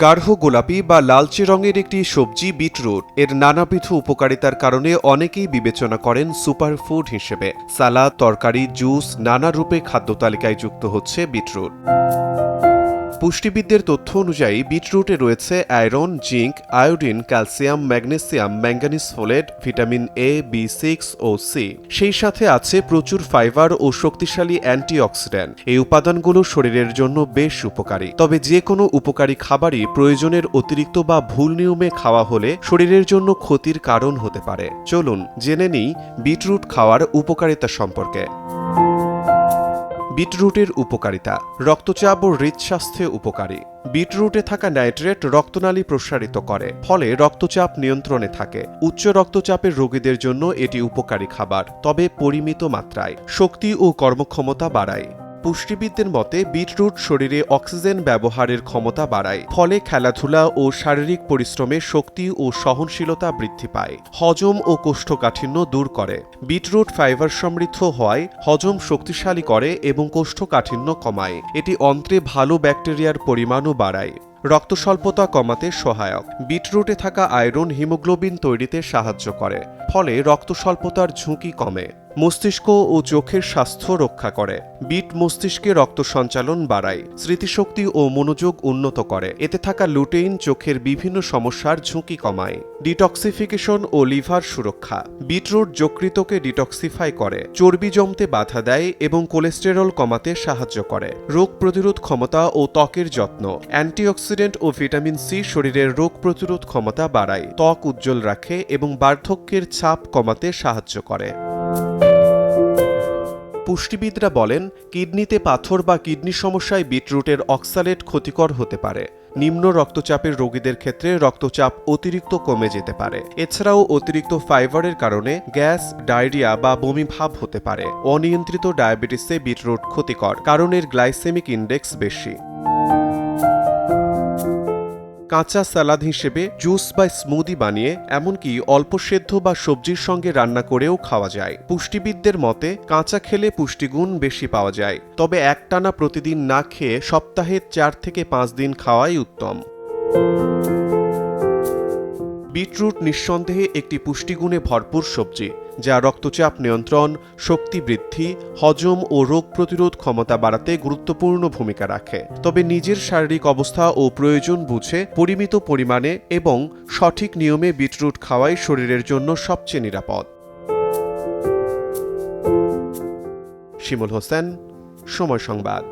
গাঢ় গোলাপি বা লালচে রঙের একটি সবজি বিটরুট। এর নানাবিধ উপকারিতার কারণে অনেকেই বিবেচনা করেন সুপারফুড হিসেবে। সালাদ, তরকারি, জুস নানা রূপে খাদ্য তালিকায় যুক্ত হচ্ছে বিটরুট। পুষ্টিবিদদের তথ্য অনুযায়ী, বিটরুটে রয়েছে iron, zinc, iodine, calcium, magnesium, manganese folate, vitamin A B six O C সেই সাথে আছে প্রচুর ফাইবার ও শক্তিশালী অ্যান্টিঅক্সিডেন্ট। এই উপাদানগুলো শরীরের জন্য বেশ উপকারী। তবে যে কোনো উপকারী খাবারই প্রয়োজনের অতিরিক্ত বা ভুল নিয়মে খাওয়া হলে শরীরের জন্য ক্ষতির কারণ হতে পারে। চলুন জেনে নিই বিটরুট খাওয়ার উপকারিতা সম্পর্কে। বিটরুটের উপকারিতা। রক্তচাপ ও হৃদস্বাস্থ্যে উপকারী। বিটরুটে থাকা নাইট্রেট রক্তনালী প্রসারিত করে, ফলে রক্তচাপ নিয়ন্ত্রণে থাকে। উচ্চ রক্তচাপের রোগীদের জন্য এটি উপকারী খাবার, তবে পরিমিত মাত্রায়। শক্তি ও কর্মক্ষমতা বাড়ায়। পুষ্টিবিদদের মতে, বিটরুট শরীরে অক্সিজেন ব্যবহারের ক্ষমতা বাড়ায়, ফলে খেলাধুলা ও শারীরিক পরিশ্রমে শক্তি ও সহনশীলতা বৃদ্ধি পায়, হজম ও কোষ্ঠকাঠিন্য দূর করে। বিটরুট ফাইবার সমৃদ্ধ হওয়ায় হজম শক্তিশালী করে এবং কোষ্ঠকাঠিন্য কমায়। এটি অন্ত্রে ভালো ব্যাকটেরিয়ার পরিমাণও বাড়ায়। রক্ত স্বল্পতা কমাতে সহায়ক। বিটরুটে থাকা আয়রন হিমোগ্লোবিন তৈরিতে সাহায্য করে, ফলে রক্ত স্বল্পতার ঝুঁকি কমে। মস্তিষ্ক ও চোখের স্বাস্থ্য রক্ষা করে। বিট মস্তিষ্কে রক্ত সঞ্চালন বাড়ায়, স্মৃতিশক্তি ও মনোযোগ উন্নত করে। এতে থাকা লুটেইন চোখের বিভিন্ন সমস্যার ঝুঁকি কমায়। ডিটক্সিফিকেশন ও লিভার সুরক্ষা। বিটরুট যকৃতকে ডিটক্সিফাই করে, চর্বি জমতে বাধা দেয় এবং কোলেস্টেরল কমাতে সাহায্য করে। রোগ প্রতিরোধ ক্ষমতা ও ত্বকের যত্ন। অ্যান্টিঅক্সিডেন্ট ও ভিটামিন সি শরীরের রোগ প্রতিরোধ ক্ষমতা বাড়ায়। ত্বক উজ্জ্বল রাখে এবং বার্ধক্যের ছাপ কমাতে সাহায্য করে। পুষ্টিবিদরা বলেন, কিডনিতে পাথর বা কিডনি সমস্যায় বিটরুটের অক্সালেট ক্ষতিকর হতে পারে। নিম্ন রক্তচাপের রোগীদের ক্ষেত্রে রক্তচাপ অতিরিক্ত কমে যেতে পারে। এছাড়াও অতিরিক্ত ফাইবারের কারণে গ্যাস, ডায়রিয়া বা বমি ভাব হতে পারে। অনিয়ন্ত্রিত ডায়াবেটিসে বিটরুট ক্ষতিকর, কারণ এর গ্লাইসেমিক ইন্ডেক্স বেশি। কাঁচা সালাদ হিসেবে জুস বা স্মুদি বানিয়ে, এমনকি অল্প সেদ্ধ বা সবজির সঙ্গে রান্না করেও খাওয়া যায়। পুষ্টিবিদদের মতে, কাঁচা খেলে পুষ্টিগুণ বেশি পাওয়া যায়। তবে একটানা প্রতিদিন না খেয়ে সপ্তাহে চার থেকে পাঁচ দিন খাওয়াই উত্তম। বিটরুট নিঃসন্দেহে একটি পুষ্টিগুণে ভরপুর সবজি, যা রক্তচাপ নিয়ন্ত্রণ, শক্তি বৃদ্ধি, হজম ও রোগ প্রতিরোধ ক্ষমতা বাড়াতে গুরুত্বপূর্ণ ভূমিকা রাখে। তবে নিজের শারীরিক অবস্থা ও প্রয়োজন বুঝে, পরিমিত পরিমাণে এবং সঠিক নিয়মে বিটরুট খাওয়াই শরীরের জন্য সবচেয়ে নিরাপদ। শিমুল হোসেন, সময় সংবাদ।